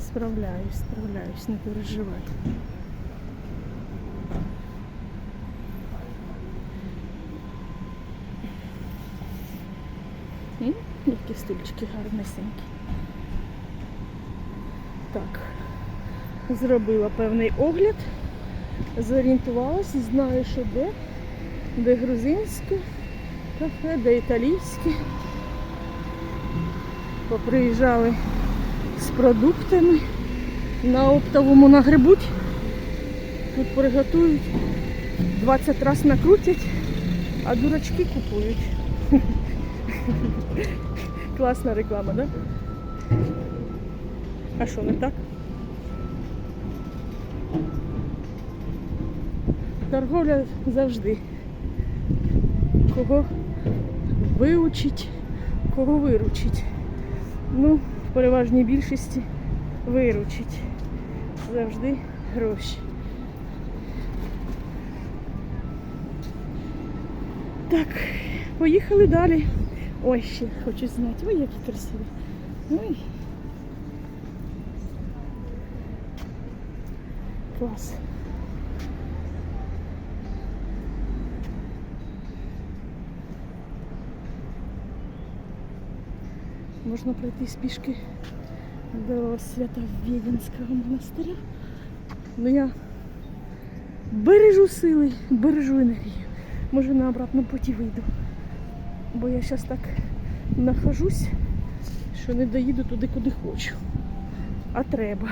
Справляюсь, справляюсь, не переживай. М, Які стульчики гарнесенькі. Так, зробила певний огляд, зорієнтувалася, знаю, що де, де грузинське кафе, де італійське. Поприїжджали з продуктами. На оптовому нагребуть. Тут приготують, 20 раз накрутять, а дурачки купують. Класна реклама, да? А що, не так? Торговля завжди. Кого виучить, кого виручить. Ну, в переважній більшості виручить. Завжди гроші. Так, поїхали далі. Ой, ще хочу зняти. Ой, які красиві. Ой. Клас. Можна пройти пішки до Свято-Віденського монастиря. Ну я бережу сили, бережу енергію. Може на обратному путі вийду. Бо я зараз так нахожусь, що не доїду туди, куди хочу. А треба.